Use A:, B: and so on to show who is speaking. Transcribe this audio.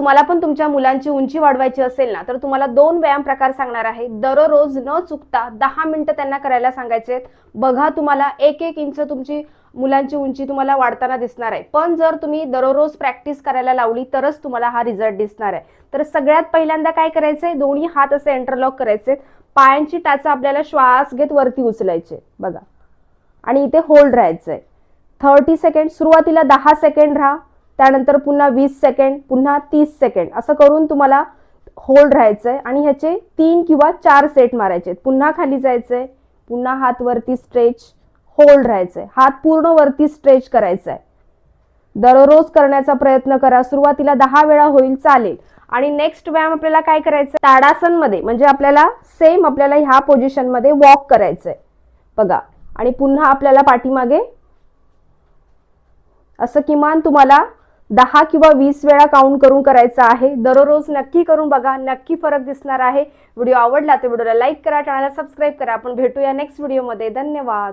A: तुम्हाला पण तुमच्या मुलांची उंची वाढवायची असेल ना तर तुम्हाला दोन व्यायाम प्रकार सांगणार आहे. दररोज न चुकता दहा मिनिटं त्यांना करायला सांगायचे बघा तुम्हाला एक एक इंच तुमची मुलांची उंची तुम्हाला वाढताना दिसणार आहे. पण जर तुम्ही दररोज प्रॅक्टिस करायला लावली तरच तुम्हाला हा रिझल्ट दिसणार आहे. तर सगळ्यात पहिल्यांदा काय करायचंय दोन्ही हात असे इंटरलॉक करायचे. पायांची टाचा आपल्याला श्वास घेत वरती उचलायचे. बघा. आणि इथे होल्ड राहायचंय. थर्टी सेकंड सुरुवातीला दहा सेकंड राहा. त्यानंतर पुन्हा वीस सेकंड पुन्हा तीस सेकंड. असं करून तुम्हाला होल्ड राहायचंय आणि ह्याचे तीन किंवा चार सेट मारायचे पुन्हा खाली जायचंय पुन्हा हात वरती स्ट्रेच होल्ड राहायचंय. हात पूर्ण वरती स्ट्रेच करायचा आहे दररोज करण्याचा प्रयत्न करा. सुरुवातीला दहा वेळा होईल चालेल. आणि नेक्स्ट व्यायाम आपल्याला काय करायचं ताडासनमध्ये म्हणजे आपल्याला सेम आपल्याला ह्या पोझिशनमध्ये वॉक करायचंय. बघा. आणि पुन्हा आपल्याला पाठीमागे असं किमान तुम्हाला दहा किंवा वीस वेळा काउंट करून करायचं आहे. दररोज नक्की करून बघा नक्की फरक दिसणार आहे. व्हिडिओ आवडला तर व्हिडिओला लाईक करा चॅनलला सबस्क्राईब करा. आपण भेटूया नेक्स्ट व्हिडिओमध्ये धन्यवाद.